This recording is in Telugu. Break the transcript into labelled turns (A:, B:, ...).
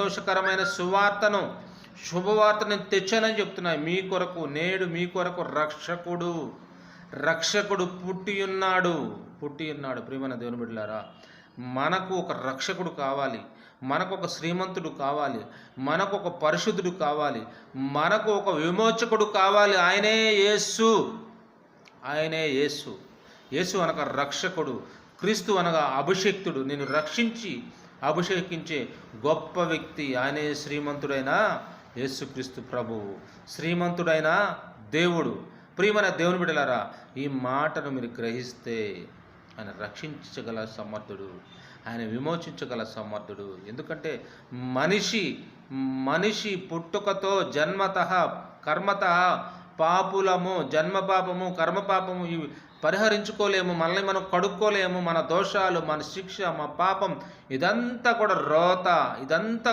A: సంతోషకరమైన సువార్తను శుభవార్తను తెచ్చానని చెప్తున్నాయి. మీ కొరకు నేడు మీ కొరకు రక్షకుడు రక్షకుడు పుట్టి ఉన్నాడు పుట్టి ఉన్నాడు ప్రియమైన దేవుని బిడ్డలారా మనకు ఒక రక్షకుడు కావాలి. మనకు ఒక శ్రీమంతుడు కావాలి. మనకు ఒక పరిశుద్ధుడు కావాలి. మనకు ఒక విమోచకుడు కావాలి. ఆయనే యేసు. ఆయనే యేసు. యేసు అనగా రక్షకుడు. క్రీస్తు అనగా అభిషక్తుడు. నేను రక్షించి అభిషేకించే గొప్ప వ్యక్తి ఆయనే శ్రీమంతుడైన యేసుక్రీస్తు ప్రభువు. శ్రీమంతుడైన దేవుడు. ప్రియమైన దేవుని బిడ్డలారా ఈ మాటను మీరు గ్రహిస్తే ఆయన రక్షించగల సమర్థుడు. ఆయన విమోచించగల సమర్థుడు. ఎందుకంటే మనిషి మనిషి పుట్టుకతో జన్మత కర్మత పాపులము జన్మ పాపము కర్మ పాపము ఇవి పరిహరించుకోలేము మనల్ని మనం కడుక్కోలేము మన దోషాలు మన శిక్ష మన పాపం ఇదంతా కూడా రోత ఇదంతా